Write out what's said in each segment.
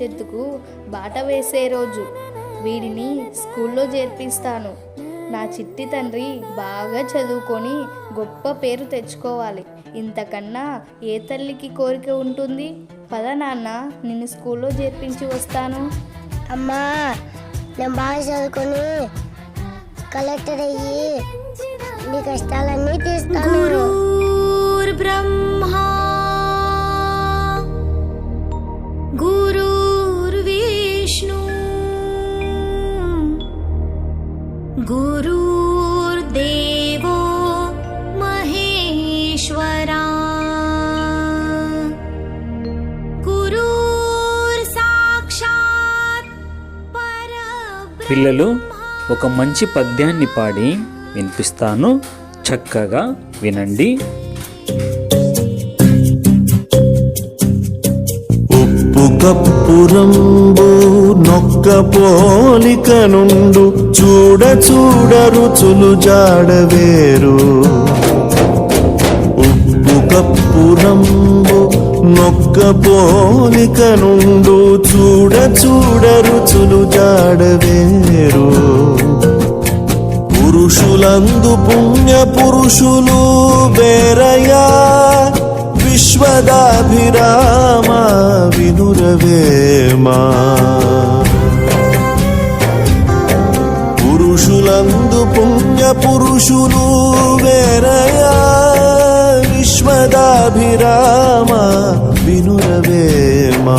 భవిష్యత్తుకు బాట వేసే రోజు వీడిని స్కూల్లో చేర్పిస్తాను. నా చిట్టి తండ్రి బాగా చదువుకొని గొప్ప పేరు తెచ్చుకోవాలి. ఇంతకన్నా ఏ తల్లికి కోరిక ఉంటుంది? పద నాన్న నిన్ను స్కూల్లో చేర్పించి వస్తాను. అమ్మా నేను బాగా చదువుకొని కలెక్టర్ అయ్యి నీ కష్టాలన్నీ తీస్తాను పిల్లలు ఒక మంచి పద్యాన్ని పాడి వినిపిస్తాను. చక్కగా వినండి. ఉప్పు కప్పురంబు నొక్క పోలిక నుండు చూడ చూడ రుచులు జాడవేరు ఉప్పు కప్పురంబు నొక్క పోలిక నుండు చూడ చూడ రుచులు జాడవేరు పురుషులందు పుణ్య పురుషులు వేరయా విశ్వదాభిరామ వినురవేమా పురుషులందు పుణ్య పురుషులు వేరయా విశ్వదాభిరామ వినురవేమా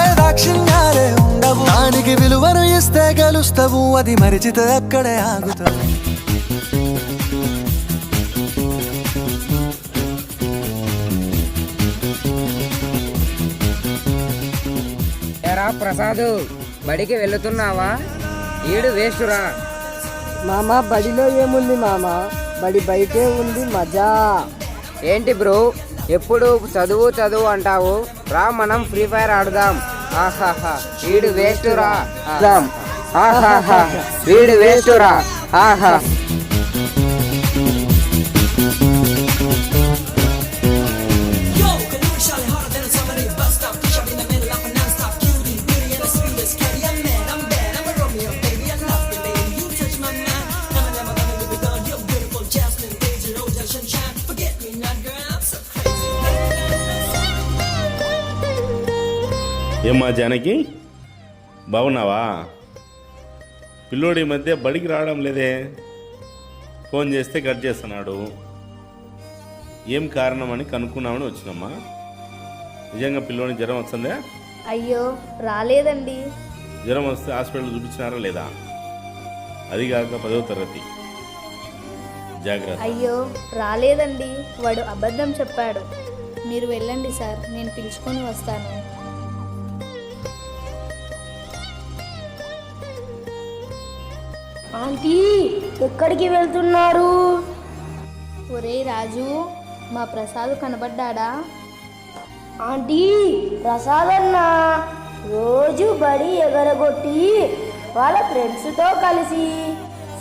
ఏ దాక్షిణ్యాలే ఉండవు. దానికి విలువను ఇస్తే గెలుస్తావు. అది మరిచితే అక్కడే ఆగుతావు. ఎరా ప్రసాదు బడికి వెళుతున్నావా? ఈడు వేస్టురా మామ బడిలో ఏముంది మామ? బడి బయటే ఉంది మజా. ఏంటి బ్రో? ఎప్పుడు చదువు చదువు అంటావు? రా మనం ఫ్రీ ఫైర్ ఆడుదాం. ఆహాహా. వీడు వేస్ట్ రా. ఆహాహా. వీడు వేస్టురా ఆహా. ఏమ్మా జానకి? బాగున్నావా? పిల్లోడి మధ్య బడికి రావడం లేదే. ఫోన్ చేస్తే కట్ చేస్తున్నాడు. ఏం కారణం అని కనుక్కున్నామని వచ్చినమ్మా. నిజంగా పిల్లోని జ్వరం వస్తుందా? అయ్యో రాలేదండి. జ్వరం వస్తే హాస్పిటల్ చూపించినారా లేదా? అది కాక పదవ తరగతి. జాగ్రత్త. అయ్యో రాలేదండి. వాడు అబద్ధం చెప్పాడు. మీరు వెళ్ళండి సార్ నేను పిలుచుకొని వస్తాను. ఆంటీ ఎక్కడికి వెళ్తున్నారు? ఒరే రాజు మా ప్రసాద్ కనబడ్డాడా? ఆంటీ ప్రసాద్ అన్న రోజు బడి ఎగరగొట్టి వాళ్ళ ఫ్రెండ్స్తో కలిసి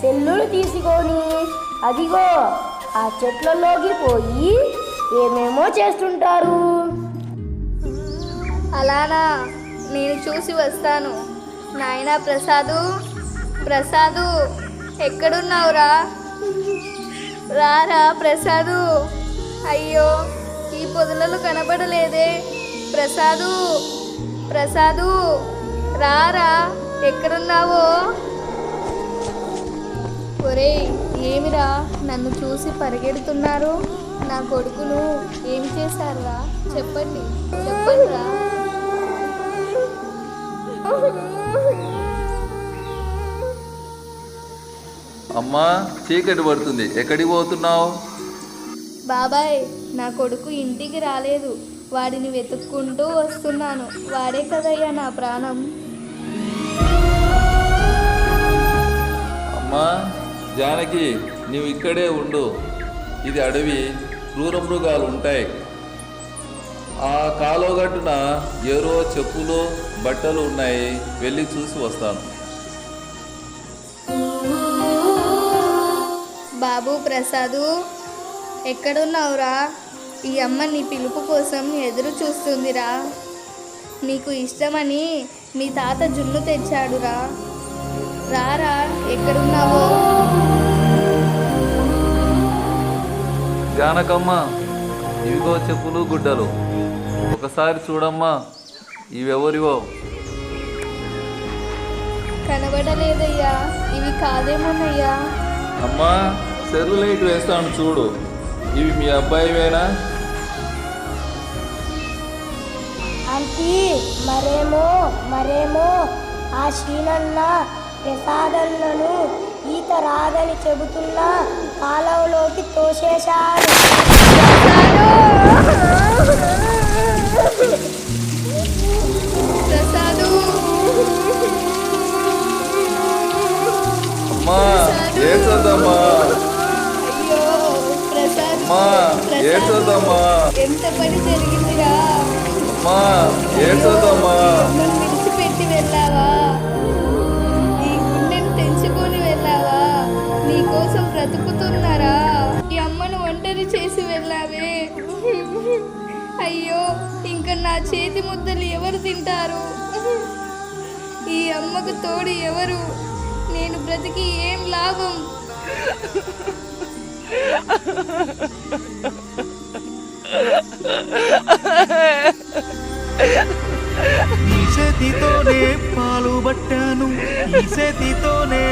సెల్లులు తీసుకొని అదిగో ఆ చెట్లలోకి పోయి ఏమేమో చేస్తుంటారు. అలానా నేను చూసి వస్తాను. నాయనా ప్రసాదు ప్రసాదు ఎక్కడున్నావురా? రారా ప్రసాదు. అయ్యో ఈ పొదలలో కనబడలేదే. ప్రసాదు ప్రసాదు రారా ఎక్కడున్నావో? ఒరేయ్ ఏమిరా? నన్ను చూసి పరిగెడుతున్నారు. నా కొడుకును ఏం చేశారురా? చెప్పండి చెప్పండి రా అమ్మా చీకటి పడుతుంది. ఎక్కడికి పోతున్నావు? బాబాయ్ నా కొడుకు ఇంటికి రాలేదు. వాడిని వెతుక్కుంటూ వస్తున్నాను. వాడే కదయ్యా నా ప్రాణం. అమ్మా జానకి నీవు ఇక్కడే ఉండు. ఇది అడవి క్రూర మృగాలు ఉంటాయి. ఆ కాలువగట్టున ఏరో చెప్పులు బట్టలు ఉన్నాయి. వెళ్ళి చూసి వస్తాను. బాబు ప్రసాదు ఎక్కడున్నావురా? ఈ అమ్మ నీ పిలుపు కోసం ఎదురు చూస్తుందిరా. నీకు ఇష్టమని మీ తాత జున్ను తెచ్చాడురా. రారా ఎక్కడున్నావో? జానకమ్మ ఇవిగో చెప్పులు గుడ్డలు. ఒకసారి చూడమ్మా ఇవెవరివో? కనబడలేదయ్యా ఇవి కాదేమోనయ్యా? అమ్మా సెల్ లైట్ వేస్తాను చూడు. ఇవి మీ అబ్బాయివేనా? ఆంటీ మరేమో మరేమో? ఆ శ్రీనన్న ప్రసాదన్నను ఈత రాదని చెబుతున్నా కాలువలోకి తోసేశాడు. ప్రసాదు. అమ్మా? అమ్మా ఏడ్చొద్దమ్మా. ఎంత పని జరిగిందిరా? అమ్మా ఏడ్చొద్దమ్మా. నన్ను విడిచిపెట్టి వెళ్ళావా? గుండెను తెంచుకొని వెళ్ళావా? నీ కోసం బ్రతుకుతున్నారా? ఈ అమ్మను ఒంటరి చేసి వెళ్ళావే. అయ్యో ఇంకా నా చేతి ముద్దలు ఎవరు తింటారు? ఈ అమ్మకు తోడు ఎవరు? నేను బ్రతికి ఏం లాభం? ఈ చేతితోనే పాలు పట్టాను. ఈ చేతితోనే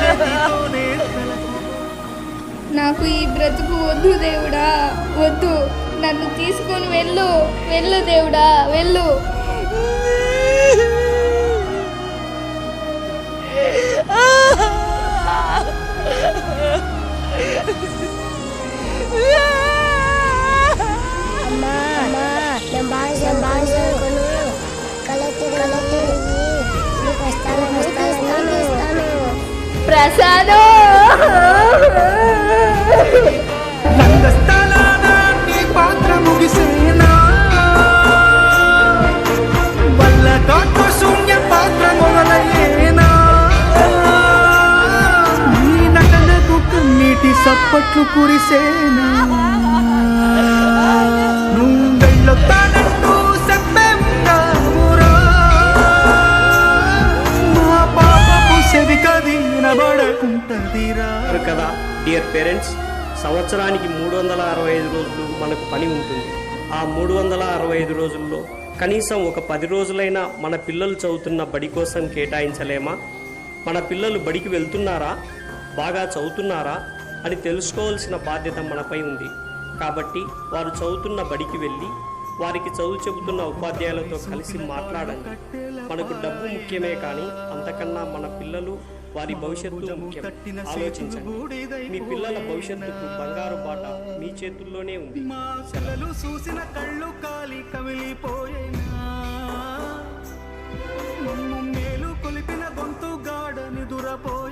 చేతితోనే నాకు ఈ బ్రతుకు వద్దు దేవుడా. వద్దు. నన్ను తీసుకొని వెళ్ళు. వెళ్ళు దేవుడా. వెళ్ళు. అమ్మా అమ్మా నేను బాగా చదువు- బాగా చదువుకొని కలెక్టర్ కలెక్టర్ ఫ్రెండ్స్ సంవత్సరానికి మూడు వందల అరవై ఐదు రోజులు మనకు పని ఉంటుంది. ఆ మూడు వందల అరవై ఐదు రోజుల్లో కనీసం ఒక పది రోజులైనా మన పిల్లలు చదువుతున్న బడి కోసం కేటాయించలేమా? మన పిల్లలు బడికి వెళ్తున్నారా? బాగా చదువుతున్నారా? అని తెలుసుకోవాల్సిన బాధ్యత మనపై ఉంది. కాబట్టి వారు చదువుతున్న బడికి వెళ్ళి వారికి చదువు చెబుతున్న ఉపాధ్యాయులతో కలిసి మాట్లాడండి. మనకు డబ్బు ముఖ్యమే కానీ అంతకన్నా మన పిల్లలు వారి భవిష్యత్తు ముఖ్యం. ఆలోచించండి. మీ పిల్లల భవిష్యత్తుకు బంగారు బాట మీ చేతుల్లోనే ఉంది. పిల్లలు చూసిన కళ్ళు కాలి కమిలిపోయేనా? మమ్ము మేలు కొలిపిన గొంతు గాఢ నిదురపోయేనా